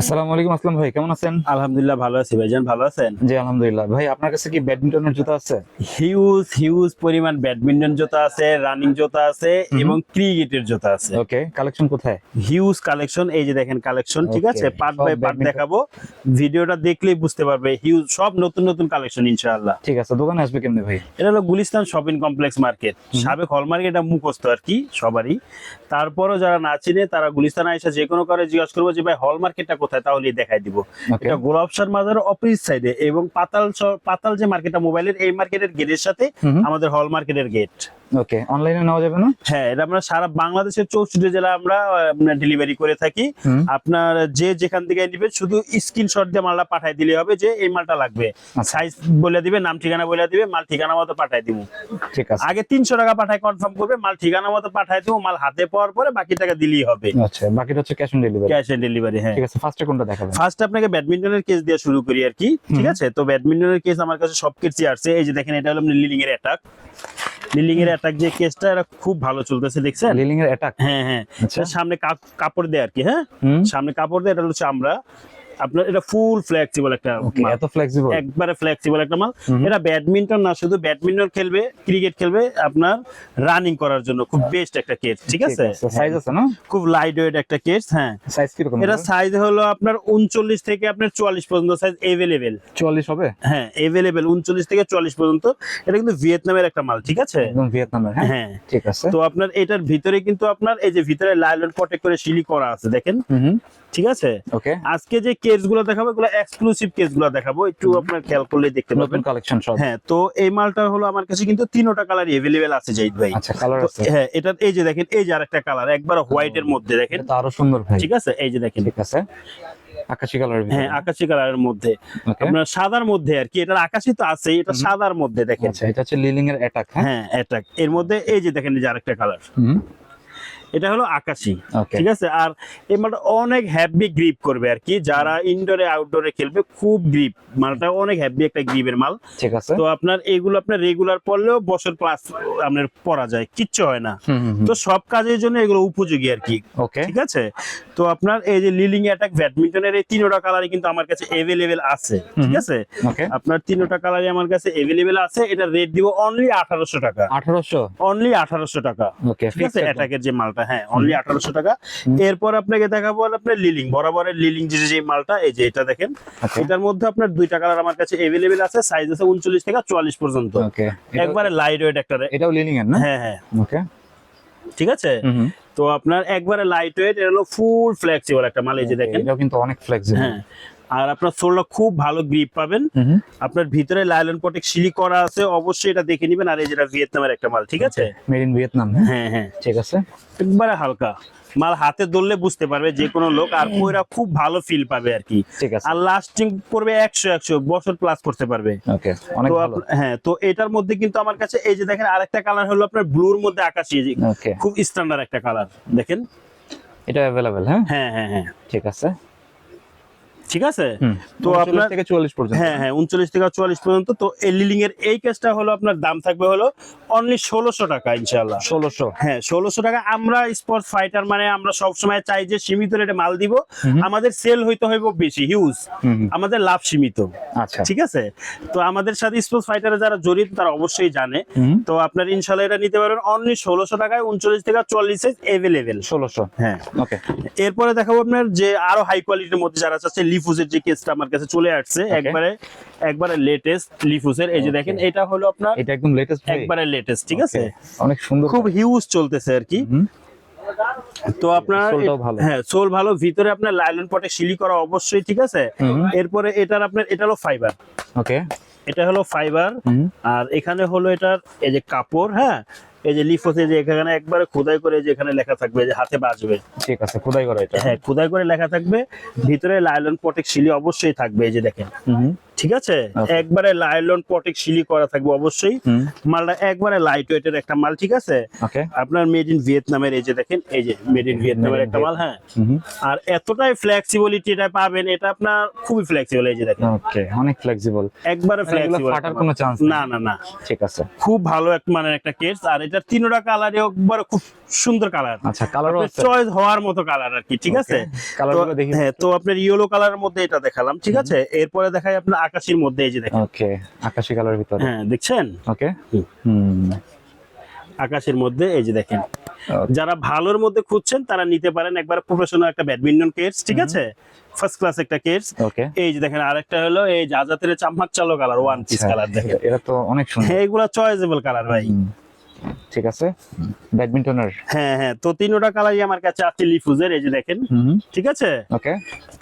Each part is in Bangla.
আসসালামু আলাইকুম আসলাম ভাই কেমন আছেন? আলহামদুলিল্লাহ ভালো আছি ভাইজান ভালো আছেন? জি আলহামদুলিল্লাহ। ভাই আপনার কাছে কি ব্যাডমিন্টনের জুতা আছে? হিউজ হিউজ পরিমাণ ব্যাডমিন্টন জুতা আছে রানিং জুতা আছে এবং ক্রিকেটের জুতা আছে। ওকে কালেকশন কোথায়? হিউজ কালেকশন এই যে দেখেন কালেকশন ঠিক আছে? পার্ট বাই পার্ট দেখাবো। ভিডিওটা দেখলেই বুঝতে পারবে হিউজ সব নতুন নতুন কালেকশন ইনশাআল্লাহ। ঠিক আছে দোকানে আসবে কেমনে ভাই? এটা হলো গুলিস্তান শপিং কমপ্লেক্স মার্কেট সাবেক হল মার্কেট এটা মুখস্থ আর কি সবারই। তারপরও যারা না চিনে তারা গুলিস্তান আইসা যে কোনো করে জিজ্ঞাসা করব যে ভাই হল মার্কেটটা কোথায় তাহলে দেখাই দিব। এটা এটা গোলাপসার মাজার অপোজিট সাইডে এবং পাতাল পাতাল যে মার্কেটটা মোবাইলের এই মার্কেটের গেটের সাথে আমাদের হল মার্কেটের গেট ওকে অনলাইনে নেওয়া যাবে না? হ্যাঁ এটা আমরা সারা বাংলাদেশের চৌষট্টি জেলা আমরা ডেলিভারি করে থাকি। আপনার যে যেখান থেকে নিবে শুধু স্ক্রিনশট দিয়ে মালটা পাঠাই দিলে হবে যে এই মালটা লাগবে। আচ্ছা। সাইজ বলে দিবে নাম ঠিকানা বলে দিবে মাল ঠিকানা মতো পাঠাই দিব। ঠিক আছে। আগে তিনশো টাকা পাঠায় কনফার্ম করবে মাল ঠিকানা মতো পাঠাই দিব মাল হাতে পাওয়ার পরে বাকি টাকা দিলেই হবে। আচ্ছা বাকিটা হচ্ছে cash on delivery cash on delivery হ্যাঁ। ঠিক আছে ফার্স্টে কোনটা দেখাবেন? ফার্স্ট আপনাকে ব্যাডমিন্টনের কেস দিয়ে শুরু করি আর কি ঠিক আছে? তো ব্যাডমিন্টনের কেস আমার কাছে সব কেসই আসছে। এই যে দেখেন এটা হলো লিলিং এর অ্যাটাক লিলিং এর অ্যাটাক যে কেসটা এটা খুব ভালো চলতেছে দেখছেন? লিলিং এর অ্যাটাক হ্যাঁ হ্যাঁ। আচ্ছা। সামনে কাপ- কাপড় দেয় আর কি হ্যাঁ? সামনে কাপড় দেয় এটা হচ্ছে চামড়া। আপনার এটা ফুল ফ্লেক্সিবল একটা এত ফ্লেক্সিবল একবারে ফ্লেক্সিবল একটা মাল। এটা ব্যাডমিন্টন না শুধু ব্যাডমিন্টন খেলবে ক্রিকেট খেলবে আপনার রানিং করার জন্য। খুব বেস্ট একটা কেস ঠিক আছে? সাইজ আছে না? খুব লাইট ওয়েট একটা কেস হ্যাঁ। সাইজ কি রকম এটা সাইজ হলো আপনার উনচল্লিশ থেকে আপনার চুয়াল্লিশ পর্যন্ত সাইজ এভেলেবেল 44 হবে? হ্যাঁ এভেলেবেল উনচল্লিশ থেকে চুয়াল্লিশ পর্যন্ত। এটা কিন্তু ভিয়েতনামের একটা মাল ঠিক আছে? একদম ভিয়েতনামের হ্যাঁ? হ্যাঁ। ঠিক আছে। তো আপনার এটার ভিতরে কিন্তু আপনার এই যে ভিতরে লাইলন পটে করে সিলি করা আছে দেখেন? হুম। ঠিক আছে? ওকে আজকে যে কেসগুলো দেখাবো এগুলো এক্সক্লুসিভ কেসগুলো দেখাবো। একটু আপনার খেয়াল করলে দেখতে পাবেন কালেকশন সব। হ্যাঁ তো এই মালটা হলো আমার কাছে কিন্তু তিনোটা কালার এভেলেবেল আছে জাহিদ ভাই। আচ্ছা কালার আছে। হ্যাঁ এটা এই যে দেখেন এই যে আরেকটা কালার একবার হোয়াইট এর মধ্যে দেখেন। এটা আরও সুন্দর ভাই। ঠিক আছে? এই যে দেখেন। ঠিক আছে। আকাশি কালারের হ্যাঁ আকাশি কালারের মধ্যে। আপনার সাদার মধ্যে আর কি এটার আকাশি তো আছে এটা সাদার মধ্যে দেখেন। আচ্ছা এটা হচ্ছে লিলিং এর অ্যাটাক হ্যাঁ? এটা এর মধ্যে এই যে দেখেন এই যে আরেকটা কালার হুম। এটা হলো আকাশি ঠিক আছে? আর এই মালটা অনেক হ্যাভি গ্রিপ করবে আর কি যারা ইনডোরে আউটডোরে খেলবে খুব গ্রিপ মালটা অনেক হ্যাভি একটা গ্রিপের মাল। ঠিক আছে। তো আপনার এইগুলো আপনার রেগুলার পড়লেও বছর প্লাস আপনার পরা যায় কিচ্ছু হয় না। তো সব কাজের জন্য এগুলো উপযোগী আর কি ওকে ঠিক আছে? তো আপনার এই যে লিলিং অ্যাটাক ব্যাডমিন্টনের এই তিনোটা কালারই কিন্তু আমার কাছে এভেলেবেল আছে ঠিক আছে? আপনার তিনোটা কালারই আমার কাছে এভেলেবেল আছে এটা রেট দিব অনলি আঠারোশো টাকা। 1800 অনলি আঠারোশো টাকা ওকে ঠিক আছে? অ্যাটাকের যে মালটা হ্যাঁ অনলি আঠারোশো টাকা। এরপর আপনাকে দেখাবো আপনার লিলিং বরাবরের লিলিং যে যে মালটা এই যে এটা দেখেন। এটার মধ্যে আপনার দুইটা কালার আমার কাছে এভেলেবেল আছে সাইজ আছে উনচল্লিশ থেকে চুয়াল্লিশ পর্যন্ত। একবারে লাইট ওয়েট একটা এটাও লিলিং এর না? হ্যাঁ হ্যাঁ। ওকে। ঠিক আছে? তো আপনার একবারে লাইট ওয়েট এটা হলো ফুল ফ্লেক্সিবল একটা মাল এই যে দেখেন। এটাও কিন্তু অনেক ফ্লেক্সিবল হ্যাঁ। আর আপনার সোলটা খুব ভালো গ্রিপ পাবেন। আপনার ভিতরে লাইলন পটেক সিলি করা আছে অবশ্যই এটা দেখে নেবেন। আর এই যেটা ভিয়েতনামের একটা মাল ঠিক আছে? মেড ইন ভিয়েতনাম হ্যাঁ? হ্যাঁ ঠিক আছে। একবারে হালকা। মাল হাতে ধরলে বুঝতে পারবে যে কোনো লোক আর পয়রা খুব ভালো ফিল পাবে আর কি। আর লাস্টিং করবে একশো একশো বছর প্লাস করতে পারবে। হ্যাঁ তো এটার মধ্যে কিন্তু আমার কাছে এই যে দেখেন আরেকটা কালার হলো আপনার ব্লুর মধ্যে আকাশি খুব স্ট্যান্ডার্ড একটা কালার দেখেন? এটা অ্যাভেলেবেল হ্যাঁ হ্যাঁ হ্যাঁ। ঠিক আছে। ঠিক আছে? তো আপনার- থেকে 44 পর্যন্ত। হ্যাঁ হ্যাঁ উনচল্লিশ থেকে চুয়াল্লিশ পর্যন্ত। তো এই লিলিং এর এই কেসটা হলো আপনার দাম থাকবে হলো অনলি ষোলোশো টাকা ইনশাল্লাহ 1600 হ্যাঁ ষোলোশো টাকা। আমরা স্পোর্টস ফাইটার মানে আমরা সবসময় চাই যে সীমিত রেটে মাল দিব। আমাদের সেল হইতে হইব বেশি হিউজ আমাদের লাভ সীমিত। আচ্ছা। ঠিক আছে? তো আমাদের সাথে স্পোর্টস ফাইটারে যারা জড়িত তারা অবশ্যই জানে। তো আপনার ইনশাল্লাহ এটা নিতে পারবেন অনলি ষোলোশো টাকায় উনচল্লিশ থেকে চল্লিশ সাইজ এভেলেবেল 1600 হ্যাঁ। ওকে এরপরে দেখাবো আপনার যে আরও হাই কোয়ালিটির মধ্যে যারা চাচ্ছে লিফুজের যে কেসটা আমার কাছে চলে আসছে একবারে একবারে লেটেস্ট লিফুসের এই যে দেখেন এটা হলো আপনার এটা একদম লেটেস্ট একবারে লেটেস্ট ঠিক আছে? অনেক সুন্দর। খুব হিউজ চলতেছে আর কি। তো আপনার ভালো। হ্যাঁ সোল ভালো। ভিতরে আপনার লাইলন পটে সিলি করা অবশ্যই ঠিক আছে? এরপরে এটার আপনার এটা হলো ফাইবার ওকে এটা হলো ফাইবার আর এখানে হলো এটার এই যে কাপড় হ্যাঁ? এই যে লিফোসে যে এখানে একবারে খোদাই করে যে এখানে লেখা থাকবে যে হাতে বাজবে ঠিক আছে খোদাই করে এটা। হ্যাঁ খোদাই করে লেখা থাকবে। ভিতরে লাইলন পটেক শিলি অবশ্যই থাকবে এই যে দেখেন। হুম, ঠিক আছে? একবারে লাইলন পটেক সিলি করা থাকবে অবশ্যই। মালটা একবারে লাইট ওয়েটের একটা মাল ঠিক আছে? আপনার মেড ইন ভিয়েতনামের এই যে দেখেন এই যে মেড ইন ভিয়েতনামের একটা মাল হ্যাঁ? আর এতটাই ফ্লেক্সিবিলিটি এটা পাবেন এটা আপনার খুবই ফ্লেক্সিবল এই যে দেখেন। ওকে অনেক ফ্লেক্সিবল একবারে ফ্লেক্সিবল ফাটার কোনো চান্স না না না। ঠিক আছে। খুব ভালো এক মানের একটা কেস আর এটা তিনটা কালারে একবারে খুব সুন্দর কালার আচ্ছা কালারও আছে। চয়েস হওয়ার মতো কালার আর কি ঠিক আছে? কালার তো- দেখি। হ্যাঁ তো আপনার ইয়েলো কালারের মধ্যে এটা দেখালাম ঠিক আছে? এরপরে দেখাই আপনার আকাশির মধ্যে এই যে দেখেন। ওকে আকাশি কালার ভিতরে। হ্যাঁ দেখছেন? ওকে হুম। আকাশের মধ্যে এই যে দেখেন। যারা ভালোর মধ্যে খুঁজছেন তারা নিতে পারেন একবার প্রফেশনাল একটা ব্যাডমিন্টন কেস ঠিক আছে? ফার্স্ট ক্লাস একটা কেস ওকে এই যে দেখেন আরেকটা হলো এই জাজাতের চাম্মাক চালো কালার ওয়ান পিস। কালার দেখেন। এটা তো অনেক সুন্দর। এইগুলা চয়েজেবল চয়েসেবল কালার ভাই। ঠিক আছে? ব্যাডমিন্টনের? হ্যাঁ হ্যাঁ। তো তিনোটা কালারই আমার কাছে আছে লিফুজের এই যে দেখেন। ঠিক আছে? ওকে।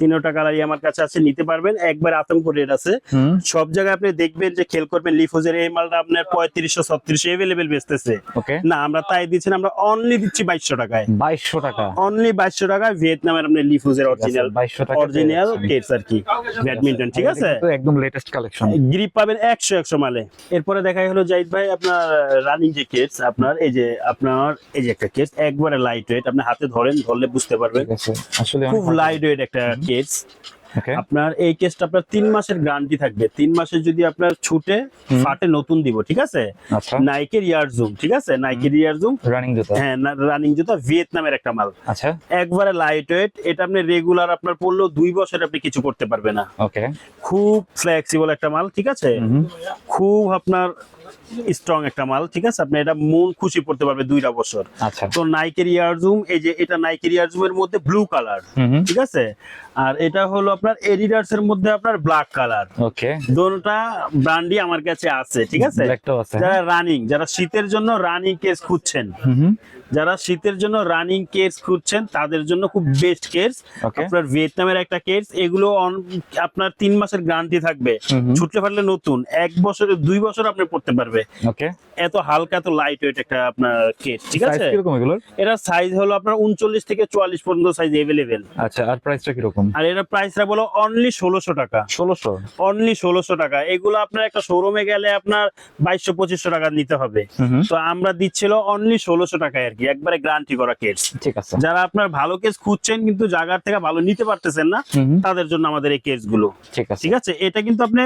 তিনোটা কালারই আমার কাছে আছে নিতে পারবেন। একবার আতঙ্ক রেট আছে। সব জায়গায় আপনি দেখবেন যে খেল করবেন লিফুজের এই মালটা আপনার পঁয়ত্রিশশো ছত্রিশশো এভেলেবেল বেচতেছে। ওকে। না আমরা তাই দিচ্ছি আমরা অনলি দিচ্ছি বাইশশো টাকায়। বাইশশো টাকা। অনলি বাইশশো টাকায় ভিয়েতনামের আপনি লিফুজের অরিজিনাল বাইশশো টাকা অরিজিনাল কেটস আর কি ব্যাডমিন্টন ঠিক আছে? একদম লেটেস্ট কালেকশন গ্রিপ পাবেন একশো একশো মালে। এরপরে দেখাই হলো জাহিদ ভাই আপনার রানিং যে কেটস আপনার এই যে আপনার এই যে একটা কেটস একবারে লাইট ওয়েট আপনি হাতে ধরেন ধরলে বুঝতে পারবেন। আসলে খুব লাইট ওয়েট একটা কেটস আপনার এই কেসটা আপনার তিন মাসের গ্যারান্টি থাকবে। তিন মাসে যদি আপনার ছুটে ফাটে নতুন দিব ঠিক আছে? নাইকের ইয়ার জুম ঠিক আছে? নাইকের ইয়ার জুম রানিং জুতা। হ্যাঁ রানিং জুতা ভিয়েতনামের একটা মাল। আচ্ছা। একবারে লাইট ওয়েট এটা আপনি রেগুলার আপনার পড়লেও দুই বছর আপনি কিছু করতে পারবে না। ওকে খুব ফ্লেক্সিবল একটা মাল ঠিক আছে? খুব আপনার স্ট্রং একটা মাল ঠিক আছে? আপনি এটা মন খুশি পড়তে পারবে দুইটা বছর। আচ্ছা। তো নাইকের ইয়ার জুম এই যে এটা নাইকের ইয়ার জুমের মধ্যে ব্লু কালার ঠিক আছে? আর এটা হলো আপনার এডিডার্স এর মধ্যে আপনার ব্ল্যাক কালার ওকে দুটোটা ব্র্যান্ডই আমার কাছে আছে ঠিক আছে? যারা রানিং যারা শীতের জন্য রানিং কেস খুঁজছেন যারা শীতের জন্য রানিং কেস খুঁজছেন তাদের জন্য খুব বেস্ট কেস আপনার ভিয়েতনামের একটা কেস এগুলো আপনার তিন মাসের গ্যারান্টি থাকবে। ছুটলে ফাটলে নতুন। এক বছরে দুই বছর আপনি পড়তে পারবে। এত হালকা এত লাইট ওয়েট একটা আপনার কেস ঠিক আছে? এটা সাইজ হলো আপনার উনচল্লিশ থেকে চুয়াল্লিশ পর্যন্ত সাইজ এভেলেবেল আচ্ছা আর প্রাইসটা কীরকম? আর এর প্রাইস রাখব অনলি ষোলোশো টাকা। ষোলোশো? অনলি ষোলোশো টাকা। এগুলো আপনার একটা শোরুমে গেলে আপনার বাইশশো পঁচিশশো টাকা নিতে হবে। তো আমরা দিচ্ছিল অনলি ষোলোশো টাকায় আর কি একবারে গ্যারান্টি করা কেস ঠিক আছে। যারা আপনার ভালো কেস খুঁজছেন কিন্তু জায়গার থেকে ভালো নিতে পারতেছেন না তাদের জন্য আমাদের এই কেসগুলো ঠিক আছে। ঠিক আছে? এটা কিন্তু আপনি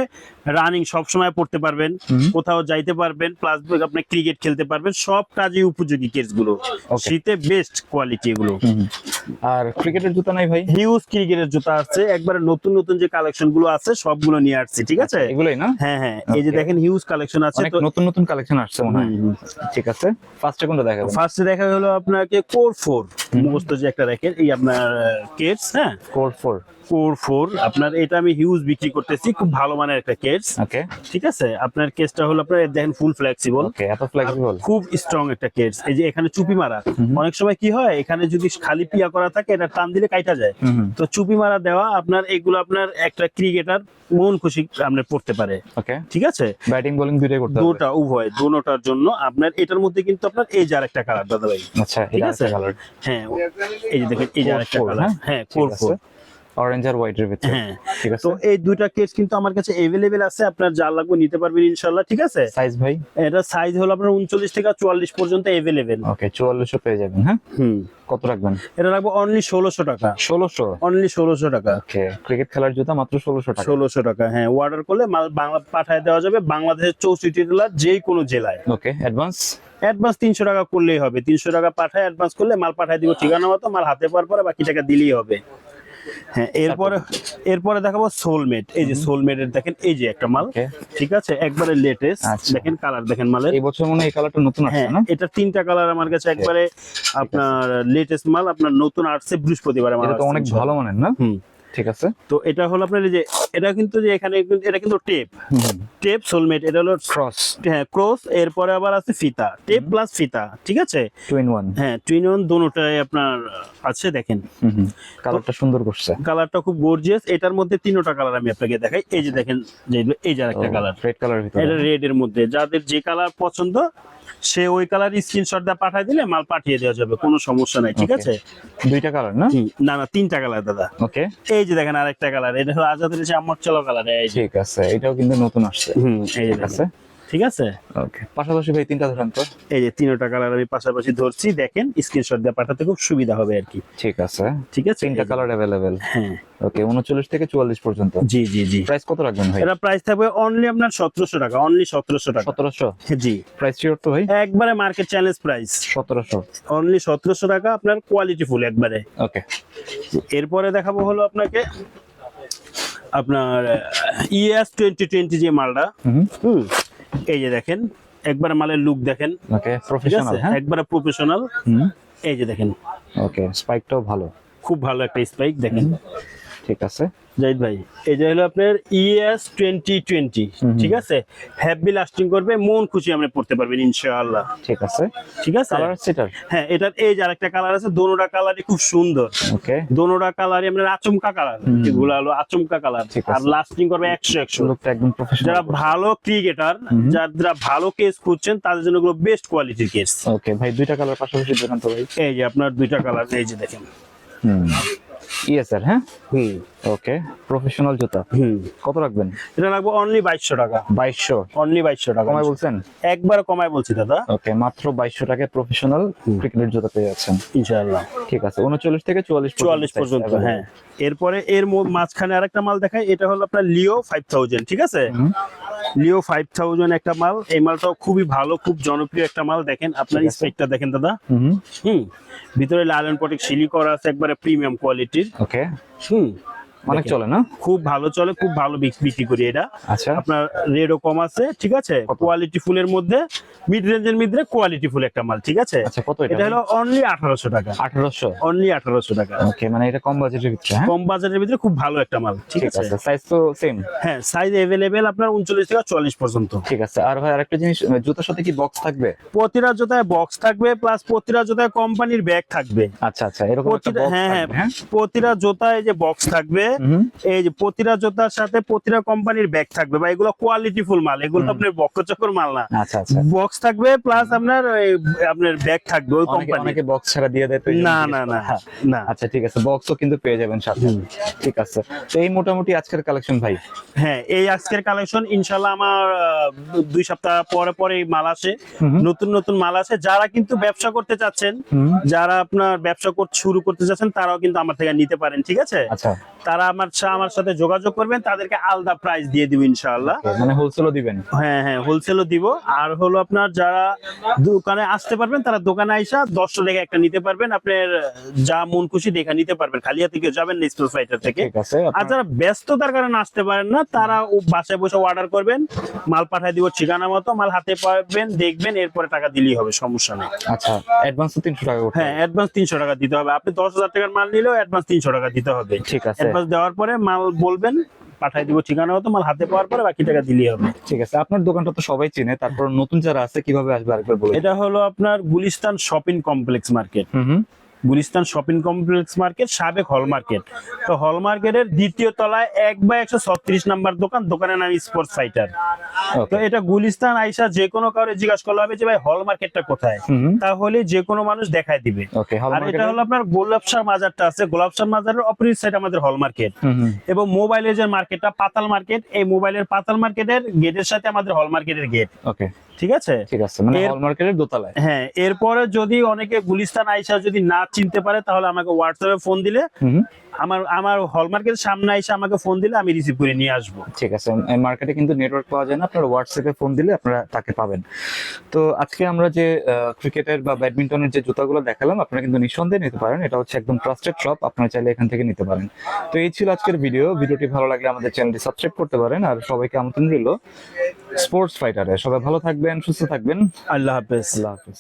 রানিং সব সময় পড়তে পারবেন কোথাও যাইতে পারবেন প্লাস আপনি ক্রিকেট খেলতে পারবেন সব কাজে উপযোগী কেসগুলো. শীতে বেস্ট কোয়ালিটি এগুলো। আর ক্রিকেটের জুতা নাই ভাই? হিউজ ক্রিকেটের জুতা আছে। একবারে নতুন নতুন যে কালেকশনগুলো আছে সবগুলো নিয়ে আসছি ঠিক আছে? এগুলোই না? হ্যাঁ হ্যাঁ এই যে দেখেন হিউজ কালেকশন আছে নতুন নতুন কালেকশন আসছে মনে হয়। ঠিক আছে। ফার্স্টে কোনটা দেখাবো? ফার্স্টে দেখা হলো আপনাকে কোর ফোর মুখস্থ যে একটা দেখেন এই আপনার কেস হ্যাঁ? Core four core four. আপনার এটা আমি হিউজ বিক্রি করতেছি খুব ভালো মানের একটা কেস ওকে ঠিক আছে? আপনার কেসটা হলো আপনার দেখেন ফুল ফ্লেক্সিবল ওকে এত ফ্লেক্সিবল খুব স্ট্রং একটা কেস এই যে এখানে চুপি মারা। অনেক সময় কি হয় এখানে যদি খালি পিয়া করা থাকে এটা টান দিলে কাইটা যায়। তো চুপি মারা দেওয়া আপনার এগুলো আপনার একটা ক্রিকেটার মন খুশি আপনার পড়তে পারে। ওকে ঠিক আছে? ব্যাটিং বোলিং দুইটাই করতে হবে। দুটা উভয় দুটার জন্য আপনার এটার মধ্যে কিন্তু আপনার এই যে আরেকটা কালার দাদা ভাই আচ্ছা ঠিক আছে? কালার হ্যাঁ এই যে দেখেন এই যে আরেকটা কালার হ্যাঁ? হ্যাঁ কোর ফোর অরেঞ্জ আর হোয়াইট এর ভিতরে। হ্যাঁ। ঠিক আছে? তো এই দুইটা কেস কিন্তু আমার কাছে এভেলেবেল আছে আপনার যা লাগবে নিতে পারবেন ইনশাল্লাহ ঠিক আছে? সাইজ ভাই? এটা সাইজ হলো আপনার উনচল্লিশ থেকে চুয়াল্লিশ পর্যন্ত এভেলেবেল ওকে চুয়াল্লিশশো পেয়ে যাবেন হ্যাঁ? হুম। কত রাখবেন? এটা লাগবে অনলি ষোলোশো টাকা। ষোলোশো? অনলি ষোলোশো টাকা। ওকে ক্রিকেট খেলার জুতা মাত্র ষোলোশো টাকা। ষোলোশো টাকা হ্যাঁ অর্ডার করলে মাল বাংলা পাঠায় দেওয়া যাবে বাংলাদেশের চৌষট্টি জেলার যে কোনো জেলায়। ওকে অ্যাডভান্স অ্যাডভান্স তিনশো টাকা করলেই হবে তিনশো টাকা পাঠায় অ্যাডভান্স করলে মাল পাঠায় দিব ঠিকানা মতো মাল হাতে পাওয়ার পরে বাকি টাকা দিলেই হবে। হ্যাঁ এরপরে এরপরে দেখাবো সোলমেট এই যে সোলমেটের দেখেন এই যে একটা মাল। ঠিক আছে? একবারে লেটেস্ট আচ্ছা। দেখেন কালার দেখেন মালের। এই বছর মনে হয় এই কালারটা নতুন আসছে হ্যাঁ না? এটা তিনটা কালার আমার কাছে একবারে আপনার লেটেস্ট মাল। আপনার নতুন আসছে বৃহস্পতিবার আমার এটা তো অনেক ভালো মানের না? হুম। ঠিক আছে। তো এটা হলো আপনার এই যে এটা কিন্তু যে এখানে এটা কিন্তু টেপ। টেপ সোলমেট এটা হলো ক্রস হ্যাঁ ক্রস এরপরে আবার আছে ফিতা। টেপ প্লাস ফিতা ঠিক আছে? টু ইন ওয়ান হ্যাঁ টুইন ওয়ান দুটোটাই আপনার আছে দেখেন। কালারটা সুন্দর করছে। কালারটা খুব গর্জিয়াস এটার মধ্যে তিনটা কালার আমি আপনাকে দেখাই। এই যে দেখেন যে এই যে একটা কালার রেড কালার ভিতরে। এটা রেড এর মধ্যে। যাদের যে কালার পছন্দ সে ওই কালার স্ক্রিনশট দিয়ে পাঠিয়ে দিলে মাল পাঠিয়ে দেওয়া যাবে। কোনো সমস্যা নাই ঠিক আছে? দুইটা কালার না? না না তিনটা কালার দাদা। ওকে এই যে দেখেন আরেকটা কালার এটা হলো আজাদের আমার চলো কালার এই ঠিক আছে এটাও কিন্তু নতুন আসছে। হুম এই যে আছে। ঠিক আছে? ওকে পাশাপাশি ভাই তিনটা ধরেন তো। এই যে তিনটা কালার আমি পাশাপাশি ধরছি দেখেন স্ক্রিনশট দিয়ে পাঠাতে খুব সুবিধা হবে আর কি। ঠিক আছে। ঠিক আছে? তিনটা কালার অ্যাভেলেবেল হ্যাঁ। ওকে উনচল্লিশ থেকে চুয়াল্লিশ পর্যন্ত। জি জি জি। প্রাইস কত রাখবেন ভাই? এটা প্রাইস থাকবে অনলি আপনার সতেরোশো টাকা অনলি সতেরোশো টাকা। সতেরোশো? জি। প্রাইস শিওর তো ভাই? একবারে মার্কেট চ্যালেঞ্জ প্রাইস সতেরোশো। অনলি সতেরোশো টাকা আপনার কোয়ালিটি ফুল একবারে। ওকে এরপরে দেখাবো হলো আপনাকে আপনার ইএস টোয়েন্টি টোয়েন্টি যে মালটা। হুম। এই যে দেখেন একবার মালের লুক দেখেন। ওকে প্রফেশনাল হ্যাঁ? একবার প্রফেশনাল হুম। এই যে দেখেন। ওকে স্পাইকটাও ভালো। খুব ভালো একটা স্পাইক দেখেন। ঠিক আছে? জাহিদ ভাই এই যে হলো আপনার ইএস টোয়েন্টি টোয়েন্টি। ঠিক আছে? হ্যাপি লাস্টিং করবে মন খুশি আপনি পড়তে পারবেন ইনশাআল্লাহ। ঠিক আছে। ঠিক আছে? কালার সেটার হ্যাঁ এটার এই যে আরেকটা কালার আছে দোনোটা কালারই খুব সুন্দর। ওকে দোনোটা কালারই আপনার আচমকা কালার। এগুলো হলো আচমকা কালার ঠিক আর লাস্টিং করবে একশো একশো। লুকটা একদম প্রফেশনাল যারা ভালো ক্রিকেটার যারা ভালো কেস খুঁজছেন তাদের জন্য এগুলো বেস্ট কোয়ালিটির কেস ওকে ভাই দুইটা কালার পাশাপাশি দেখান তো ভাই। এই যে আপনার দুইটা কালার এই যে দেখেন। হুম। ইয়েস স্যার হ্যাঁ? হুম। ওকে প্রফেশনাল জুতা। হুম। কত রাখবেন? এটা লাগবে অনলি বাইশশো টাকা। বাইশশো? অনলি বাইশশো টাকা। কমায় বলছেন? একবার কমায় বলছি দাদা। ওকে মাত্র বাইশশো টাকায় প্রফেশনাল ক্রিকেটের জুতা পেয়ে যাচ্ছেন। ইনশাআল্লাহ। ঠিক আছে উনচল্লিশ থেকে চুয়াল্লিশ চুয়াল্লিশ পর্যন্ত হ্যাঁ। এরপরে এর মাঝখানে আরেকটা মাল দেখায় এটা হলো আপনার লিও ফাইভ থাউজেন্ড ঠিক আছে। লিও ফাইভ থাউজেন্ড একটা মাল। এই মালটাও খুবই ভালো খুব জনপ্রিয় একটা মাল। দেখেন আপনার স্পেকটা দেখেন দাদা। হুম হুম। ভিতরে লাল এন্ড পটিক সিলি করা আছে একবারে প্রিমিয়াম কোয়ালিটির ওকে হুম। অনেক চলে না? খুব ভালো চলে খুব ভালো বিক্রি করি এটা। আচ্ছা। আপনার রেডও কম আছে ঠিক আছে? কোয়ালিটি ফুলের মধ্যে মিড রেঞ্জের মধ্যে কোয়ালিটি ফুল একটা মাল ঠিক আছে? আচ্ছা কত এটা? হলো অনলি আঠারোশো টাকা। আঠারোশো? অনলি আঠারোশো টাকা। ওকে মানে এটা কম বাজেটের ভিতরে হ্যাঁ? কম বাজারের ভিতরে খুব ভালো একটা মাল ঠিক আছে? সাইজ তো সেম হ্যাঁ সাইজ এভেলেবেল আপনার উনচল্লিশ থেকে চল্লিশ পর্যন্ত। ঠিক আছে আর ভাই আরেকটা জিনিস জুতার সাথে কি বক্স থাকবে? প্রতিটা জোতায় বক্স থাকবে প্লাস প্রতিটা জোতায় কোম্পানির ব্যাগ থাকবে। আচ্ছা আচ্ছা এরকম একটা প্রতিটা হ্যাঁ হ্যাঁ হ্যাঁ? প্রতিটা জোতায় যে বক্স থাকবে এই যে প্রতিটা জোতার সাথে প্রতিটা কোম্পানির ব্যাগ থাকবে বা এগুলো কোয়ালিটি ফুল মাল এগুলো আপনার বক্কচকর মাল না। আচ্ছা আচ্ছা। বক্স থাকবে প্লাস আপনার আপনার ব্যাগ থাকবে ওই কোম্পানি অনেকে বক্স ছাড়া দিয়ে দেয় তো না না না না। আচ্ছা ঠিক আছে। বক্সও কিন্তু পেয়ে যাবেন সাথে। ঠিক আছে। তো এই মোটামুটি আজকের কালেকশন ভাই? হ্যাঁ এই আজকের কালেকশন ইনশাল্লাহ আমার দুই সপ্তাহ পরে পরে মাল আসে। নতুন নতুন মাল আসে। যারা কিন্তু ব্যবসা করতে চাচ্ছেন যারা আপনার ব্যবসা করতে শুরু করতে চাচ্ছেন তারাও কিন্তু আমার থেকে নিতে পারেন ঠিক আছে? আচ্ছা। তারা আমার আমার সাথে যোগাযোগ করবেন তাদেরকে আলাদা প্রাইস দিয়ে দিব ইনশাআল্লাহ। মানে হোলসেলও দিবেন? হ্যাঁ হ্যাঁ হোলসেলও দিব। আর হলো আপনার যারা দোকানে আসতে পারবেন তারা দোকানে আইসা দশটা দেখে একটা নিতে পারবেন। আপনার যা মন খুশি দেখে নিতে পারবেন। খালি হাতে কেউ যাবেন না স্পোর্টস ফাইটার থেকে। আর যারা ব্যস্ততার কারণে আসতে পারেন না তারা বাসায় বসে অর্ডার করবেন। মাল পাঠিয়ে দিব ঠিকানা মতো মাল হাতে পাবেন দেখবেন এরপরে টাকা দিলেই হবে সমস্যা নেই। আচ্ছা অ্যাডভান্স তিনশো টাকা হ্যাঁ অ্যাডভান্স তিনশো টাকা দিতে হবে। আপনি দশ হাজার টাকার মাল নিলেও অ্যাডভান্স তিনশো টাকা দিতে হবে। ঠিক আছে। অ্যাডভান্স দেওয়ার পরে মাল বলবেন পাঠাই দিব ঠিকানা মতো মাল হাতে পাওয়ার পরে বাকি টাকা দিলেই হবে। ঠিক আছে আপনার দোকানটা তো সবাই চেনে তারপর নতুন যারা আছে কীভাবে আসবে আরেকবার বলুন এটা হলো আপনার Gulistan shopping complex market. Gulistan shopping complex market সাবেক হল মার্কেট। তো হল মার্কেটের দ্বিতীয় তলায় এক বা একশো ছত্রিশ নাম্বার দোকান দোকানের নাম স্পোর্টস ফাইটার। তো এটা গুলিস্তান আইসা যে কোনো কাউরে জিজ্ঞাসা করলে হবে যে ভাই হল মার্কেটটা কোথায়? তাহলে যে কোনো মানুষ দেখায় দিবে। আর এটা হলো আপনার গোলাপশাহ মাজারটা আছে। গোলাপশাহ মাজারের অপোজিট সাইড আমাদের হল মার্কেট এবং মোবাইলের যে মার্কেটটা পাতাল মার্কেট এই মোবাইলের পাতাল মার্কেটের গেটের সাথে আমাদের হল মার্কেটের গেট ওকে ঠিক আছে? ঠিক আছে মানে হল মার্কেটের দোতলায়। হ্যাঁ এরপরে যদি অনেকে গুলিস্তান আইসা যদি না চিনতে পারে তাহলে আমাকে হোয়াটসঅ্যাপে ফোন দিলে। আমার আমার হলমার্কের সামনে এসে আমাকে ফোন দিলে আমি রিসিভ করে নিয়ে আসব। ঠিক আছে এই মার্কেটে কিন্তু নেটওয়ার্ক পাওয়া যায় না। আপনারা হোয়াটসঅ্যাপে ফোন দিলে আপনারা তাকে পাবেন। তো আজকে আমরা যে ক্রিকেটের বা ব্যাডমিন্টনের যে জুতাগুলো দেখালাম আপনারা কিন্তু নিঃসন্দেহে নিতে পারেন। এটা হচ্ছে একদম ট্রাস্টেড শপ আপনারা চাইলে এখান থেকে নিতে পারেন। তো এই ছিল আজকের ভিডিও ভিডিওটি ভালো লাগলে আমাদের চ্যানেলটি সাবস্ক্রাইব করতে পারেন। আর সবাইকে আমন্ত্রণ রইল স্পোর্টস ফাইটারে সবাই ভালো থাকবেন সুস্থ থাকবেন। আল্লাহ হাফেজ। আল্লাহ হাফিজ।